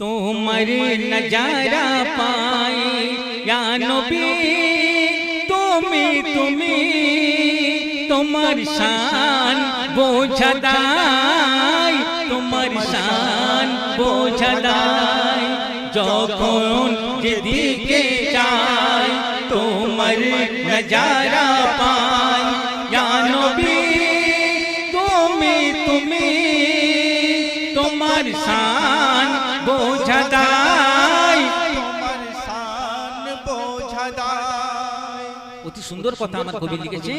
তোমার নজারা পাই। ইয়া নবী তুমি তুমি তোমার শান বোঝাদাই। তোমার শান বোঝাদাই। যখন যেদিকে চাই তোমার নজারা পাই। ইয়া নবী তুমি তুমি তোমার শান বোঝাদাই। তোমার শান বোঝাদায় অতি সুন্দর কথা আমার কবি লিখেছে।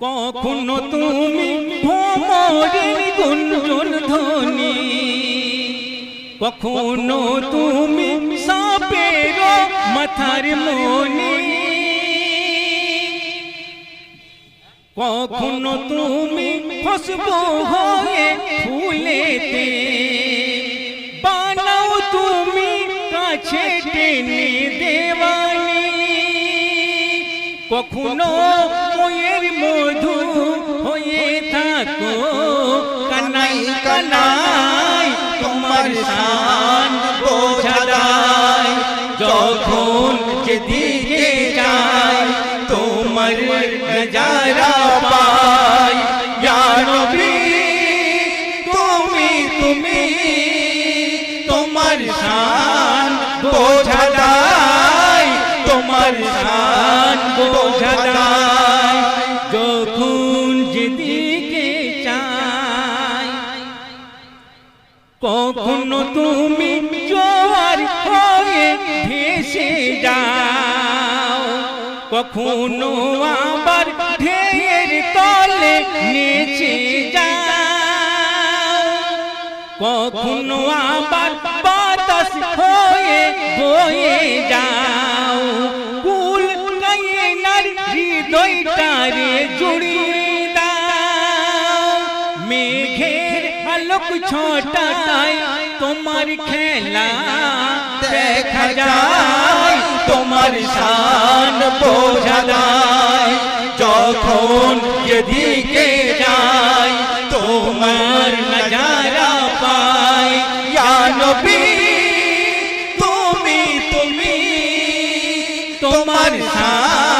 কখনো তুমি ভ্রমরের গুঞ্জন ধ্বনি। কখনো তুমি সাপের মাথার মনি। কখনো তুমি খুশবু হয়ে ফুলেতে কাছে টেনে দেওয়ানি। কখনো ময়ের মধু হয়ে থাকো। কানাই কানাই, তোমার শান বোঝাদাই। যখন যেদিকে যাই, তোমার নজারা পাই। তোমার শান বোঝাদাই যখন যেদিকে চাই কখনো তুমি জোয়ার হয়ে ভেসে যাও কখনো আবার ঢের তলে নেচে যাও। কখনো আবার বাতাস হয়ে যাও হৃদয়টারে জুড়িয়ে দাও মেঘের আলোক ছটায় তোমার খেলা দেখা যায়। তোমার শান বোঝা যায়। যখন যেদিকে যাই তোমার নজারা পাই ইয়া নবী তুমি তুমি তোমার শান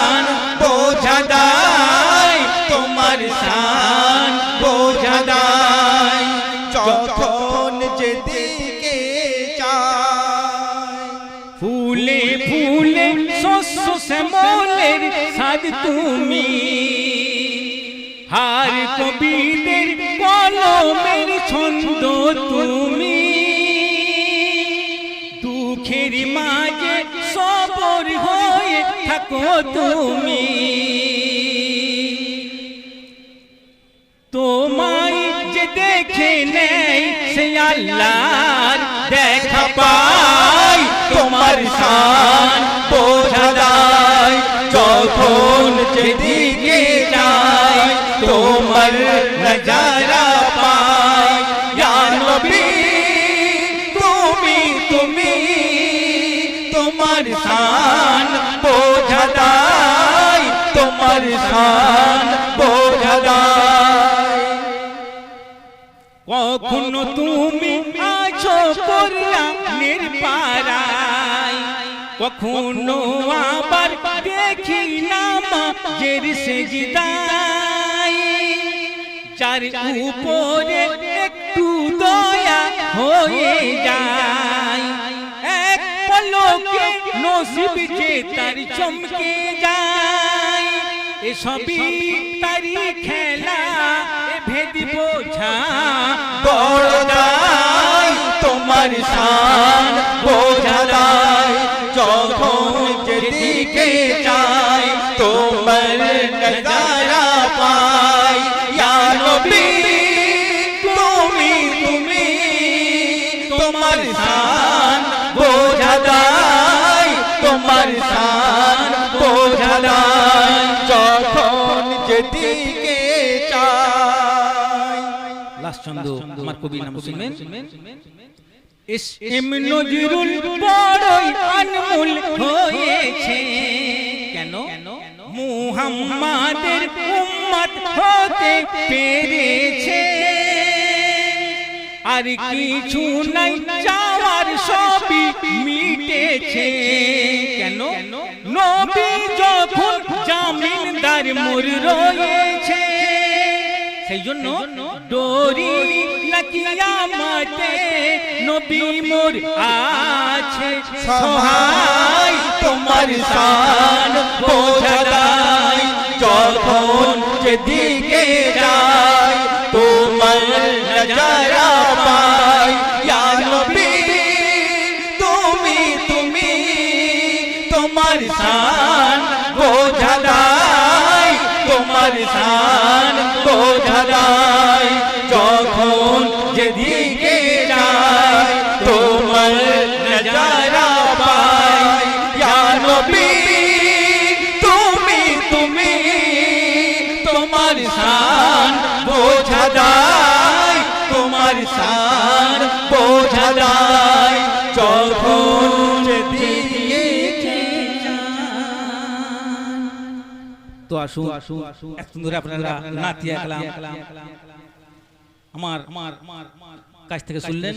শ্যামলের সাদ তুমি। হার কবিদের কলমের ছন্দ তুমি। দুঃখের মাঝে সবর হয়ে থাকো তুমি। তোমায় যে দেখে নেই সে আল্লাহর দেখা পাই তোমার শান বোঝা যায়, যখন যেদিকে যাই তোমার নজারা পাই নবী, তুমি তুমি, তোমার শান বোঝা তোমার শান বোঝা যায়। কখনো তুমি আছো কোরআনের পারায় কখনো আবার দেখি নামাজের সেজদায়। যার উপরে একটু দয়া হয়ে যায়। এক পলকে নসিব যে তার চমকে যায়। এসবই তারি খেলা ভেদ বোঝা বড় তোমার শান বোঝা যখন যেদিকে চাই তোমার নজারা পাই ইয়া নবী তুমি তুমি তোমার শান বোঝা দায় তোমার শান বোঝা দায় যখন যেদিকে চাই লাস্ট ছন্দ আমার কবি নাম শুনবেন হয়েছে। কেন? আর কিছু নাই চাওয়ার সবই মিটেছে। কেন? নবী যখন জামিনদার মোর রয়ে সেই জন্য ডোরি নাকি আমাতে নবী মোর আছে। সহায় তোমার শান বোঝাদাই যখন যেদিকে যায় তোমার নজারা পাই ইয়া নবী তুমি তুমি তোমার শান বোঝাদাই শান বোঝাদাই যখন যেদিকে যায়, তোমার নজারা পাই ইয়া তুমি তুমি, তোমার শান বোঝা তোমার শান বোঝা তো আসুন আসুন এত সুন্দর আপনারা নাতিয়া একলাম। আমার আমার কাছ থেকে শুনলেন।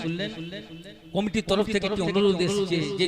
কমিটির তরফ থেকে একটি অনুরোধ এসেছে যে